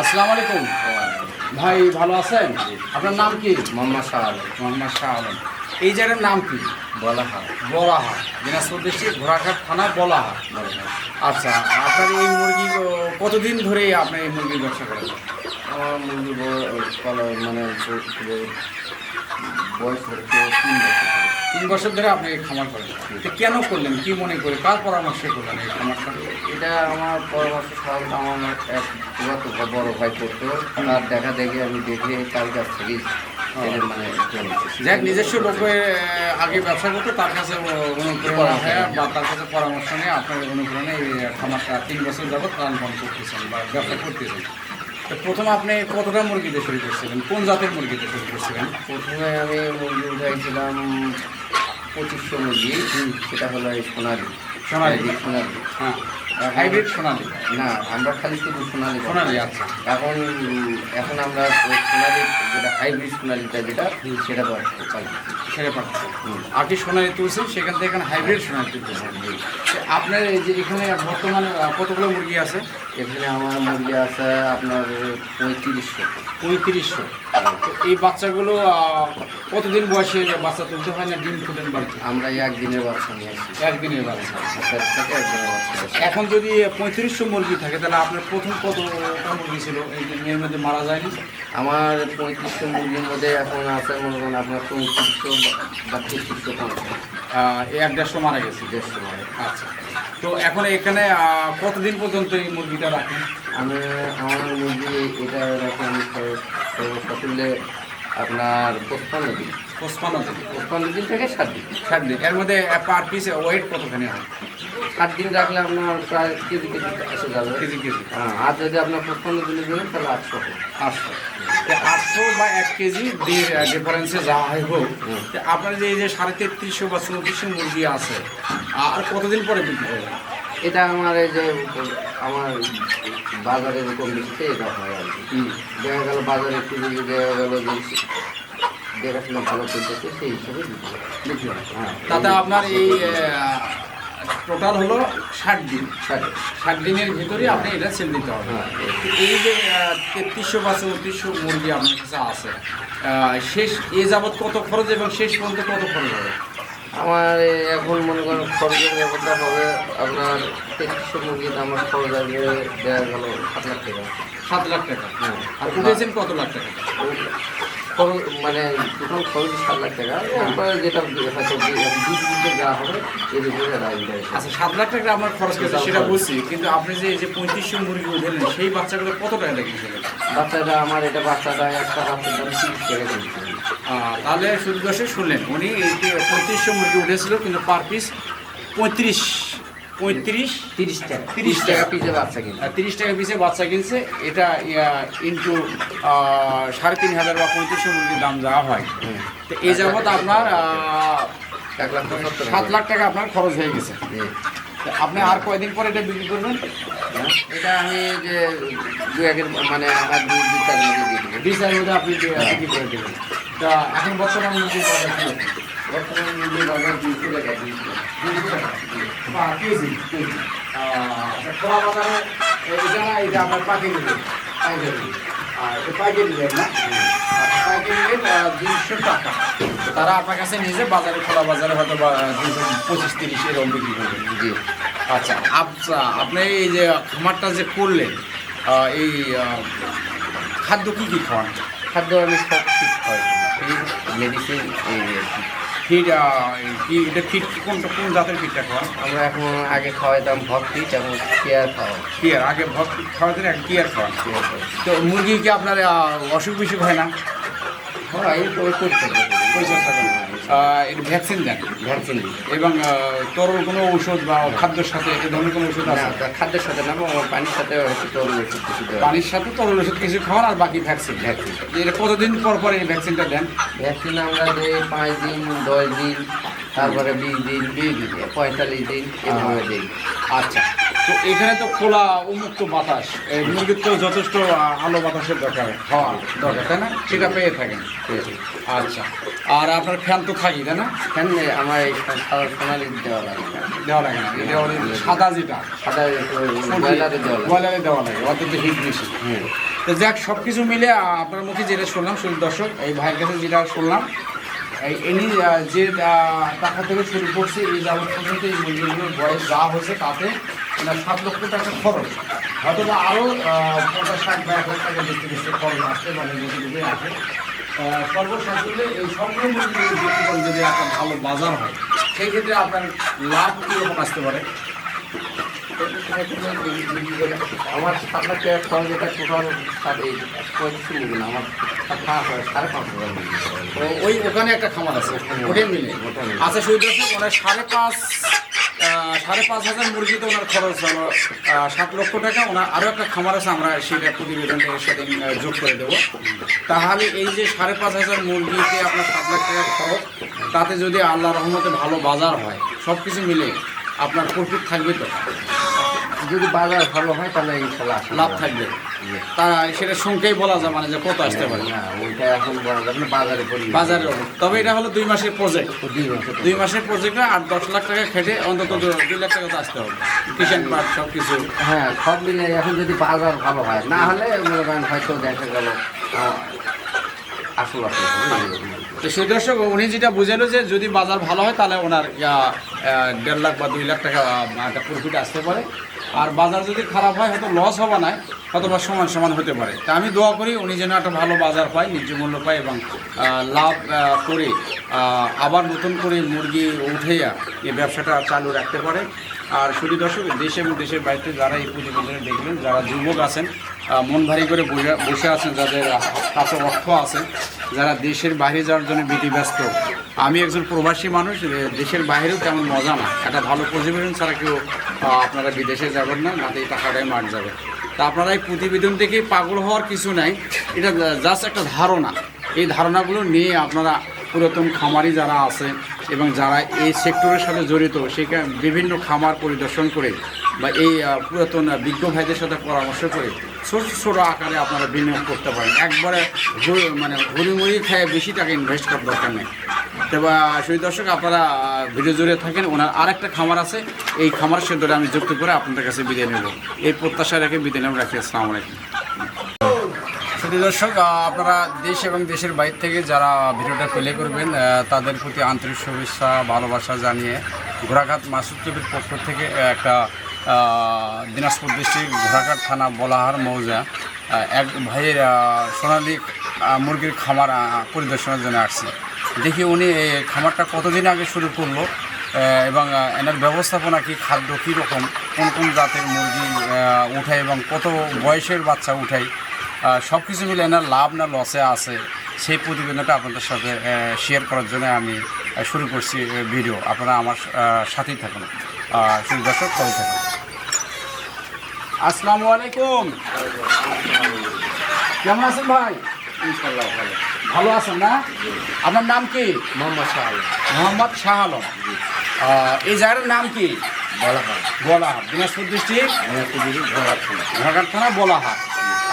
আসসালামু আলাইকুম। ভাই ভালো আছেন? আপনার নাম কি? মোহাম্মদ শাহ আলম। মোহাম্মদ শাহ আলম। এই জায়গার নাম কি? বলাহা বলাহা দিনাজপুর ডিস্ট্রিক্ট ঘোড়াঘাট থানা বলাহাট আচ্ছা আপনার এই মুরগি কতদিন ধরে আপনার এই মুরগির ব্যবসা করেন? আমার মুরগি মানে বয়স হচ্ছে তিন বছর তিন বছর ধরে আপনি এই খামার করেন। তো কেন করলেন? কি মনে করে? কার পরামর্শে করলেন এই খামারটা? এটা আমার পরামর্শ সাধারণত আমার এক পুরাতো বড় ভাই করতো। তার দেখা দেখে আমি দেখে তার কাছ এটা মানে যাক নিজস্ব লোকের আগে ব্যবসা করতো তার কাছে অনুপ্রেরণা হয়ে বা তার কাছে পরামর্শ নিয়ে আপনার অনুপ্রেরণে এই খামারটা তিন বছর যাবত লালন করতেছেন বা ব্যবসা করতেছেন। তো প্রথম আপনি কতটা মুরগিতে শুরু করছিলেন? কোন জাতের মুরগিতে শুরু করছিলেন? প্রথমে আমি মুরগি উঠাইছিলাম পঁচিশশো মুরগি সেটা হলো এই সোনালি। সোনালি। সোনালি। হ্যাঁ। হাইব্রিড সোনালি? না আমরা খালি শুধু সোনালি। সোনালি আচ্ছা। এখন এখন আমরা সোনালি যেটা হাইব্রিড সোনালিটা যেটা সেটা পাই। ছেড়ে পাঠাচ্ছেন হুম। আগে সোনালি তুলছেন সেখান থেকে এখানে হাইব্রিড সোনালি তুলতেছেন তো আপনার এই যে এখানে বর্তমানে কতগুলো মুরগি আছে? এখানে আমার মুরগি আছে আপনার পঁয়ত্রিশশো। পঁয়ত্রিশশো। তো এই বাচ্চাগুলো কতদিন বয়সে বাচ্চা তুলতে হয় না ডিম ফুটেন বাড়িতে? আমরা একদিনের বাচ্চা নিয়ে আসি। একদিনের বাচ্চা। থেকে একদিনের বাচ্চা এখন যদি পঁয়ত্রিশশো মুরগি থাকে তাহলে আপনার প্রথম কত মুরগি ছিল? এই মেয়ের মধ্যে মারা যায়নি? আমার পঁয়ত্রিশশো মুরগির মধ্যে এখন আছে মনে করেন আপনার পঁয়ত্রিশশো বা তেত্রিশশো পঞ্চাশ। এক দেড়শো মারা গেছে, দেড়শো আচ্ছা। তো এখন এখানে কতদিন পর্যন্ত এই মুরগিটা রাখেন? আমি, আমার মুরগি এটা রাখি আমি সকলে আপনার পঁচপান্ন দিন। পঁচপান্ন দিন পঁচপান্ন দিন থেকে সাত দিন। ষাট দিন। এর মধ্যে পার পিস ওয়েট কতখানি হয় সাত দিন রাখলে আপনার প্রায় কেজি কেজি এসে যাবে। KG KG. হ্যাঁ আর যদি আপনার পঁচপান্ন দিনে দেবেন তাহলে আটশো আটশো। তো আটশো বা এক কেজি ডিফারেন্সে যা হয় হোক। হুম। আপনার যে এই যে সাড়ে তেত্রিশশো বা চৌত্রিশশো মুরগি আছে আর কতদিন পরে বিক্রি হবে? এটা আমার এই যে আমার বাজারের কম বেশিতে এটা হয় আর কি। দেখা গেল বাজারে একটু দেখা গেল যে দেখাশোনা ভালো করতেছে সেই হিসাবে বিক্রি হয়। তাতে আপনার এই টোটাল হলো ষাট দিন। ষাট। দিনের ভিতরে আপনি এটা সেল দিতে হবে। হ্যাঁ। এই যে তেত্রিশশো বা চৌত্রিশশো মুরগি আপনার কাছে আছে শেষ এ যাবৎ কত খরচ এবং শেষ পর্যন্ত কত খরচ হবে? আমার এখন মনে করেন খরচের ব্যাপারটা হবে আপনার তেত্রিশশো মুরগিতে আমার খরচ আসবে দেওয়া গেল সাত লাখ টাকা। সাত লাখ টাকা। হ্যাঁ। আর উঠেছেন কত লাখ টাকা? খরচ মানে টোটাল খরচ সাত লাখ টাকা যেটা হয়তো দুধ দিতে যা হবে এর উপরে আচ্ছা সাত লাখ টাকা আমার খরচ গেছে সেটা বুঝছি কিন্তু আপনি যে এই যে পঁয়ত্রিশশো মুরগি উঠেলেন সেই বাচ্চাগুলো কত টাকা লেগেছিলেন বাচ্চাটা আমার এটা বাচ্চাটা একটা বাচ্চার দাম তিরিশ টাকা কিনছে। তাহলে শুধু শুনলেন উনি এই যে পঁয়ত্রিশশো মুরগি উঠেছিল কিন্তু পার পিস পঁয়ত্রিশ পঁয়ত্রিশ। তিরিশ টাকা। তিরিশ টাকা। পিসে বাচ্চা কিনছে। তিরিশ টাকা পিসে বাচ্চা কিনছে এটা ইন্টু সাড়ে তিন হাজার বা পঁয়ত্রিশশো মুরগির দাম যাওয়া হয়। তো এই যাবৎ আপনার এক লাখ সাত লাখ টাকা আপনার খরচ হয়ে গেছে। আপনি আর কয়দিন পরে এটা বিক্রি করবেন? এটা আমি যে দু একের মানে আমার দুই দুই চার মধ্যে দিয়ে দেবো। বিশ হাজার মধ্যে আপনি বিক্রি করে দেবেন। তা এখন বর্তমান টাকা তারা আপনার কাছে নিয়ে যে বাজারে খোলা বাজারে হয়তো বা দুশো পঁচিশ তিরিশ এরকম বিক্রি করবেন জি আচ্ছা আচ্ছা আপনি এই যে খামারটা যে করলেন এই খাদ্য কী কী খাওয়ান? খাদ্য আমি সব ঠিক হয় মেডিসিন এই আর কি। ফিড কি এটা ফিড কোনটা কোন জাতের ফিডটা আমরা এখন আগে খাওয়াইতাম ভক্তি যেমন কেয়ার খাওয়া। কেয়ার আগে খাওয়াতেন এখন কেয়ার খাওয়া। তো মুরগি কি আপনার অসুখ বিসুখ হয় না? হয় পরিচর্যা করেন এটা ভ্যাকসিন দেন। ভ্যাকসিন দিই। এবং তরল কোনো ঔষধ বা খাদ্যের সাথে এ ধরনের কোনো ওষুধ আছে? খাদ্যের সাথে না পানির সাথে হচ্ছে তোর ওষুধ কিছু পানির সাথে তরল ওষুধ কিছু খাওয়ান আর বাকি ভ্যাকসিন। ভ্যাকসিন। এটা কতদিন পর পর এই ভ্যাকসিনটা দেন? ভ্যাকসিন আমরা দিই পাঁচ দিন দশ দিন তারপরে বিশ দিন বিশ দিন পঁয়তাল্লিশ দিন এভাবে দিই। আচ্ছা। তো এখানে তো খোলা উন্মুক্ত বাতাস। এই মুরগির তো যথেষ্ট আলো বাতাসের দরকার হওয়া দরকার তাই না? সেটা পেয়ে থাকেন। আচ্ছা। আর আপনার ফ্যান তো থাকি তাই না? কেন আমার এই সাদা সোনালি দেওয়া লাগে। দেওয়া লাগে না। এটা ওই সাদা যেটা। সাদা ব্রয়লারে দেওয়া লাগে। ব্রয়লারে দেওয়া লাগে অত তো হিট বেশি তো যাক সব কিছু মিলে আপনার মুখে যেটা শুনলাম শুধু দর্শক এই ভাইয়ের কাছে যেটা শুনলাম এই এনি যে টাকা থেকে শুরু করছে এই যাবত পর্যন্ত এই মুরগিগুলোর বয়স যা হয়েছে তাতে সাত লক্ষ টাকা খরচ। হয়তো বা আরও পঞ্চাশ ষাট বা এক লাখ টাকা বেশি বেশি খরচ পারে যদি যদি আসে সর্বশেষ এই করে যদি একটা ভালো বাজার হয় সেই ক্ষেত্রে আপনার লাভ কীরকম আসতে পারে? আমার সাত লাখ টাকা খরচ এটা টোটাল এই পঁয়ত্রিশ মিলিয়ন আমার হয় সাড়ে পাঁচ হাজার ওই ওখানে একটা খামার আছে ওটাই মিলে। আচ্ছা সুবিধা দর্শক ওনার সাড়ে পাঁচ সাড়ে পাঁচ হাজার মুরগিতে ওনার খরচ হলো সাত লক্ষ টাকা। ওনার আরও একটা খামার আছে, আমরা সেটা প্রতিবেদনটা এর সাথে যোগ করে দেবো। তাহলে এই যে সাড়ে পাঁচ হাজার মুরগিতে আপনার সাত লাখ টাকা খরচ, তাতে যদি আল্লাহ রহমতে ভালো বাজার হয় সব কিছু মিলে আপনার প্রফিট থাকবে তো? যদি বাজার ভালো হয় তাহলে ইনশাল্লাহ লাভ থাকবে। জি। তা সেটা সংখ্যাই বলা যায় মানে যে কত আসতে পারে। না ওইটা এখন বলা যাবে না বাজারে পরি বাজারের তবে এটা হলো দুই মাসের প্রজেক্ট দুই মাসের প্রজেক্টে আট দশ লাখ টাকা খেটে অন্তত দু- দুই লাখ টাকা তো আসতে হবে। কিষান পার্ক সব কিছু হ্যাঁ সব মিলে এখন যদি বাজার ভালো হয় না হলে মনে করেন হয়তো দেখা গেল আসল আসল তো সেই দর্শক, উনি যেটা বুঝালো যে যদি বাজার ভালো হয়, তাহলে ওনার দেড় লাখ বা দুই লাখ টাকা একটা প্রফিট আসতে পারে। আর বাজার যদি খারাপ হয়, হয়তো লস হবে না হয়তো বা সমান সমান হতে পারে। তা আমি দোয়া করি উনি যেন একটা ভালো বাজার পায়, ন্যায্য মূল্য পায় এবং লাভ করে আবার নতুন করে মুরগি উঠেয়া এই ব্যবসাটা চালু রাখতে পারে। আর শুধু দর্শক, দেশে এবং দেশের বাইরে যারা এই প্রতিবেদনে দেখবেন যারা যুবক আছেন মন ভারী করে বসে- আছেন যাদের কাছে অর্থ আছে, যারা দেশের বাইরে যাওয়ার জন্য বিধি ব্যস্ত আমি একজন প্রবাসী মানুষ দেশের বাইরেও তেমন মজা না। একটা ভালো প্রতিবেদন ছাড়া কেউ আপনারা বিদেশে যাবেন না না এই টাকাটাই মার যাবে। তা আপনারা এই প্রতিবেদন থেকে পাগল হওয়ার কিছু নাই। এটা জাস্ট একটা ধারণা। এই ধারণাগুলো নিয়ে আপনারা পুরাতন খামারি যারা আছে এবং যারা এই সেক্টরের সাথে জড়িত, সেখানে বিভিন্ন খামার পরিদর্শন করে বা এই পুরাতন বিজ্ঞ ভাইদের সাথে পরামর্শ করে ছোট ছোট আকারে আপনারা বিনিয়োগ করতে পারেন। একবারে মানে হুড়িমুড়ি খেয়ে বেশি টাকা ইনভেস্ট করার দরকার নেই। তবে সেই দর্শক, আপনারা ভিডিও জুড়ে থাকেন, ওনার আরেকটা খামার আছে। এই খামার সে ধরে আমি যুক্ত করে আপনাদের কাছে বিদায় নেব। এই প্রত্যাশা রেখে বিদায় নেব রাখি, আসসালামু আলাইকুম। শুধু দর্শক আপনারা দেশ এবং দেশের বাইরে থেকে যারা ভিডিওটা প্লে করবেন তাদের প্রতি আন্তরিক শুভেচ্ছা, ভালোবাসা জানিয়ে ঘোড়াঘাট মাসুদ টিভির পক্ষ থেকে একটা দিনাজপুর ডিস্ট্রিক্ট ঘোড়াঘাট থানা বলাহার মৌজা। এক ভাইয়ের সোনালী মুরগির খামার পরিদর্শনের জন্য আসছি। দেখি উনি এই খামারটা কতদিন আগে শুরু করল এবং এনার ব্যবস্থাপনা কি, খাদ্য কী রকম কোন কোন জাতের মুরগি উঠায় এবং কত বয়সের বাচ্চা উঠায় সব কিছু মিলে এনার লাভ না লসে আছে, সেই প্রতিবেদনটা আপনাদের সাথে শেয়ার করার জন্য আমি শুরু করছি ভিডিও আপনারা আমার সাথেই থাকুন। দর্শক ভালো থাকুন। আসসালামু আলাইকুম। কেমন আছেন ভাই? ইনশাল্লাহ ভালো। ভালো আছেন না? আপনার নাম কি? মোহাম্মদ শাহ মোহাম্মদ শাহ আলম। এই জায়গার নাম কি? বলা হয় বলাহাট। দিনাজপুর ডিস্ট্রিক্ট দিকে থানা বলাহাট।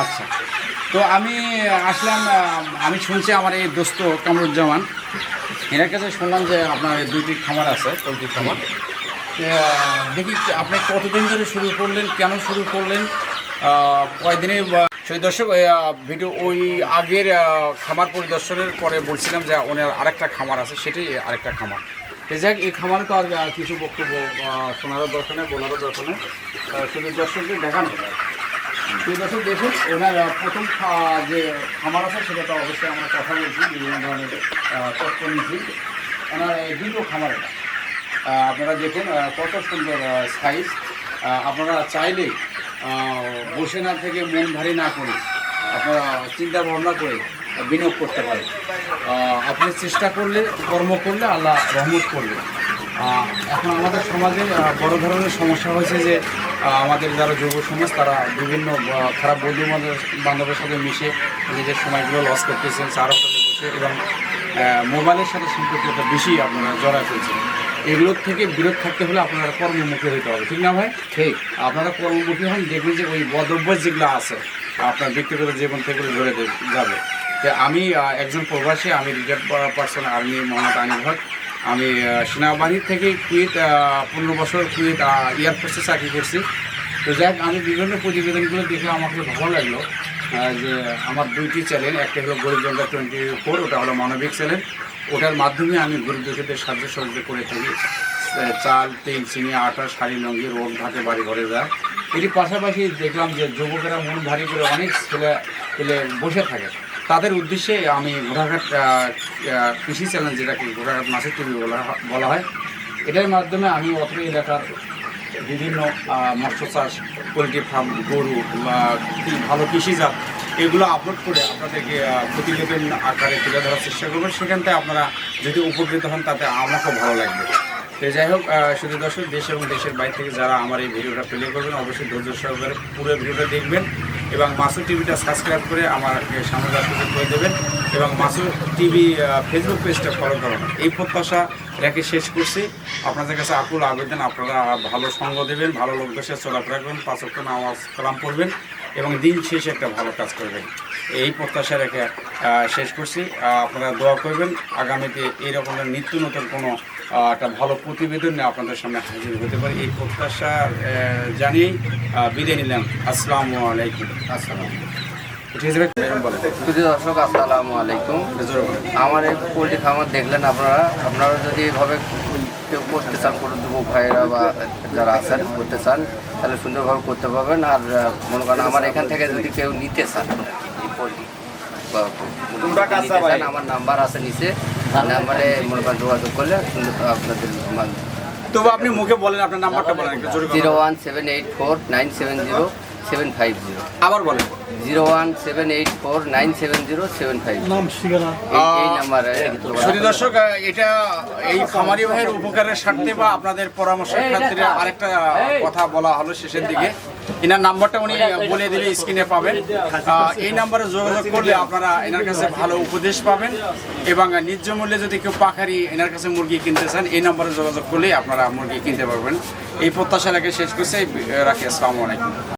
আচ্ছা। তো আমি আসলাম আমি শুনছি আমার এই দোস্ত কামরুজ্জামান। এনার কাছে শুনলাম যে আপনার দুইটি খামার আছে পোলট্রি খামার। দেখি আপনি কতদিন ধরে শুরু করলেন কেন শুরু করলেন? কয়দিনে সেই দর্শক ভিডিও ওই আগের খামার পরিদর্শনের পরে বলছিলাম যে ওনার আরেকটা খামার আছে সেটাই আরেকটা খামার। এই যাক এই খামারে তো আর কিছু বক্তব্য বলারও দরকার নেই। আহ, শুধু দর্শকদের দেখানো। সেই দর্শক দেখুন ওনার প্রথম যে খামার আছে সেটা তো অবশ্যই আমরা কথা বলছি বিভিন্ন ধরনের তথ্য নিচ্ছি। ওনার দুটো খামার এটা আপনারা দেখুন কত সুন্দর সাইজ আপনারা চাইলে বসে না থেকে মন ভারী না করে আপনারা চিন্তা ভাবনা করে বিনিয়োগ করতে পারেন। আপনি চেষ্টা করলে, কর্ম করলে আল্লাহ রহমত করলে এখন আমাদের সমাজে বড় ধরনের সমস্যা হয়েছে যে আমাদের যারা যুব সমাজ, তারা বিভিন্ন খারাপ বন্ধু বান্ধব বান্ধবের সাথে মিশে নিজের সময়গুলো লস করতেছেন, চার বসে এবং মোবাইলের সাথে সম্পর্কটা বেশি আপনারা জড়ায় ফেলছেন। এগুলোর থেকে বিরত থাকতে হলে আপনারা কর্মমুখী হতে হবে ঠিক না ভাই? ঠিক। আপনারা কর্মমুখী হন দেখবেন যে ওই বদভ্যাস যেগুলো আছে আপনার ব্যক্তিগত জীবন থেকে ধরে যাবে। তো আমি একজন প্রবাসী আমি retired person army Mohammad Anil Haque. আমি সেনাবাহিনী থেকে কুয়েত পনেরো বছর কুয়েত এয়ারফোর্সে চাকরি করছি। তো যাক আমি বিভিন্ন প্রতিবেদনগুলো দেখে আমাকে ভালো লাগল। যে আমার দুইটি চ্যানেল একটা হলো গরিব জনতা টোয়েন্টি ফোর ওটা হলো মানবিক চ্যানেল ওটার মাধ্যমে আমি গরিব দুঃখীদের সাহায্য সহযোগিতা করে থাকি। চাল, তেল, চিনি, আটা, শাড়ি, লঙ্গি রোগ ঘাটে, বাড়ি, ঘরে যায় এটির পাশাপাশি দেখলাম যে যুবকেরা মন ভারী করে অনেক ছেলে পেলে বসে থাকে। তাদের উদ্দেশ্যে আমি ঘোড়াঘাট কৃষি চ্যানেল যেটাকে ঘোড়াঘাট মাছের টিভি বলা বলা হয়, এটার মাধ্যমে আমি অত্র এলাকার বিভিন্ন মৎস্য চাষ পোলট্রি ফার্ম গরু ভালো কৃষিজাত এগুলো আপলোড করে আপনাদেরকে প্রতিবেদন আকারে তুলে ধরার চেষ্টা করবেন সেখান থেকে আপনারা যদি উপকৃত হন, তাতে আমাকেও ভালো লাগবে। তো যাই হোক শুধু দর্শক, দেশ এবং দেশের বাইরে থেকে যারা আমার এই ভিডিওটা প্লে করবেন, অবশ্যই ধৈর্য সহকারে পুরো ভিডিওটা দেখবেন। এবং মাসুর টিভিটা সাবস্ক্রাইব করে আমার সামনে সুযোগ করে দেবেন এবং মাসুর টিভি ফেসবুক পেজটা ফলো করুন। এই প্রত্যাশা রেখে শেষ করছি। আপনাদের কাছে আকুল আবেদন, আপনারা ভালো সঙ্গ দেবেন, ভালো লোকদের সাথে চলাফেরা করবেন পাঁচক্য নামাজ কালাম পড়বেন এবং দিন শেষে একটা ভালো কাজ করবেন। এই প্রত্যাশা রেখে শেষ করছি। আপনারা দোয়া করবেন। আগামীতে এই রকমের নিত্য নতুন কোনো একটা ভালো প্রতিবেদন নিয়ে আপনাদের সামনে হাজির হতে পারে। এই প্রত্যাশা জানিয়েই বিদায় নিলাম। আসসালামু আলাইকুম। আসসালাম দর্শক আসসালামু আলাইকুম। আমার এই পোলট্রি খামার দেখলেন আপনারা। আপনারা যদি এভাবে কেউ করতে চান কোনো যুবক ভাইয়েরা বা যারা আছেন করতে চান তাহলে সুন্দরভাবে করতে পারবেন। আর মনে করেন আমার এখান থেকে যদি কেউ নিতে চান এই পোলট্রি আমার নাম্বার আছে নিচে। নাম্বারে মনে করেন যোগাযোগ করলে আপনাদের তবু আপনি মুখে বলেন আপনার নাম্বারটা বলেন জোরে। One seven eight four nine seven zero seven five zero আবার বলেন zero one seven eight four nine seven zero seven five. এই নাম্বারে শুধু দর্শক এটা এই খামারি ভাইয়ের উপকারের স্বার্থে বা আপনাদের পরামর্শের ক্ষেত্রে আরেকটা কথা বলা হলো শেষের দিকে। এনার নাম্বারটা উনি বলে দিলে স্ক্রিনে পাবেন। এই নাম্বারে যোগাযোগ করলে আপনারা এনার কাছে ভালো উপদেশ পাবেন এবং ন্যায্য মূল্যে যদি কেউ পাখারি এনার কাছে মুরগি কিনতে চান এই নাম্বারে যোগাযোগ করলেই আপনারা মুরগি কিনতে পারবেন। এই প্রত্যাশা রেখে শেষ করছে। রাখি আসসালামু আলাইকুম।